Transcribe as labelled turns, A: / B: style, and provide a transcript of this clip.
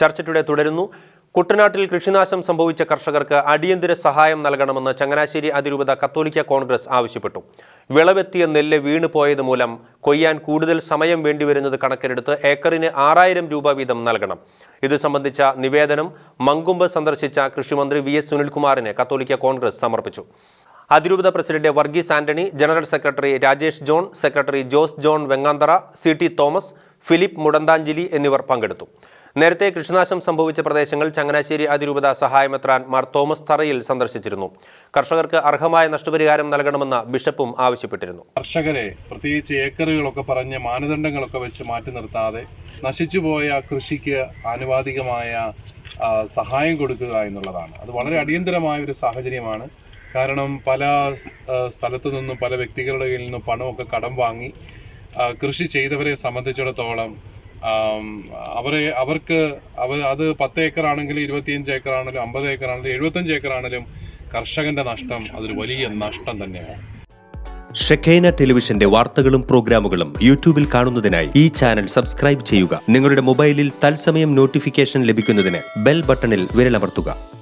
A: ചർച്ച ടുഡേ തുടരുന്നു. കുട്ടനാട്ടിൽ കൃഷിനാശം സംഭവിച്ച കർഷകർക്ക് അടിയന്തര സഹായം നൽകണമെന്ന് ചങ്ങനാശ്ശേരി അതിരൂപത കത്തോലിക്ക കോൺഗ്രസ് ആവശ്യപ്പെട്ടു. വിളവെത്തിയ നെല്ല് വീണുപോയത് മൂലം കൊയ്യാൻ കൂടുതൽ സമയം വേണ്ടിവരുന്നത് കണക്കിലെടുത്ത് ഏക്കറിന് ആറായിരം രൂപ വീതം നൽകണം. ഇത് സംബന്ധിച്ച നിവേദനം മങ്കുമ്പ് സന്ദർശിച്ച കൃഷിമന്ത്രി വി എസ് സുനിൽകുമാറിന് കത്തോലിക്ക കോൺഗ്രസ് സമർപ്പിച്ചു. അതിരൂപത president Varghese Antony general secretary Rajesh John secretary Jose John Venganthara C T Thomas Philip Mudanthanchili എന്നിവർ പങ്കെടുത്തു. നേരത്തെ കൃഷിനാശം സംഭവിച്ച പ്രദേശങ്ങൾ ചങ്ങനാശ്ശേരി അതിരൂപത സഹായമെത്രാൻ മാർ തോമസ് തറയിൽ സന്ദർശിച്ചിരുന്നു. കർഷകർക്ക് അർഹമായ നഷ്ടപരിഹാരം നൽകണമെന്ന ബിഷപ്പും ആവശ്യപ്പെട്ടിരുന്നു.
B: കർഷകരെ പ്രത്യേകിച്ച് ഏക്കറുകളൊക്കെ പറഞ്ഞ് മാനദണ്ഡങ്ങളൊക്കെ വെച്ച് മാറ്റി നിർത്താതെ നശിച്ചുപോയ കൃഷിക്ക് ആനുപാതികമായ സഹായം കൊടുക്കുക എന്നുള്ളതാണ്. അത് വളരെ അടിയന്തരമായ ഒരു സാഹചര്യമാണ്. കാരണം പല സ്ഥലത്തു നിന്നും പല വ്യക്തികളുടെ കയ്യിൽ നിന്നും പണമൊക്കെ കടം വാങ്ങി കൃഷി ചെയ്തവരെ സംബന്ധിച്ചിടത്തോളം അവരെ അവർക്ക് അവ അത് പത്ത് ഏക്കർ ആണെങ്കിലും ഇരുപത്തിയഞ്ച് ഏക്കർ ആണെങ്കിലും അമ്പത് ഏക്കർ ആണെങ്കിലും എഴുപത്തഞ്ച് ഏക്കർ ആണെങ്കിലും കർഷകന്റെ നഷ്ടം അതൊരു വലിയ നഷ്ടം തന്നെയാണ്.
A: ഷെഖൈന ടെലിവിഷന്റെ വാർത്തകളും പ്രോഗ്രാമുകളും യൂട്യൂബിൽ കാണുന്നതിനായി ഈ ചാനൽ സബ്സ്ക്രൈബ് ചെയ്യുക. നിങ്ങളുടെ മൊബൈലിൽ തത്സമയം നോട്ടിഫിക്കേഷൻ ലഭിക്കുന്നതിന് ബെൽ ബട്ടണിൽ വിരലമർത്തുക.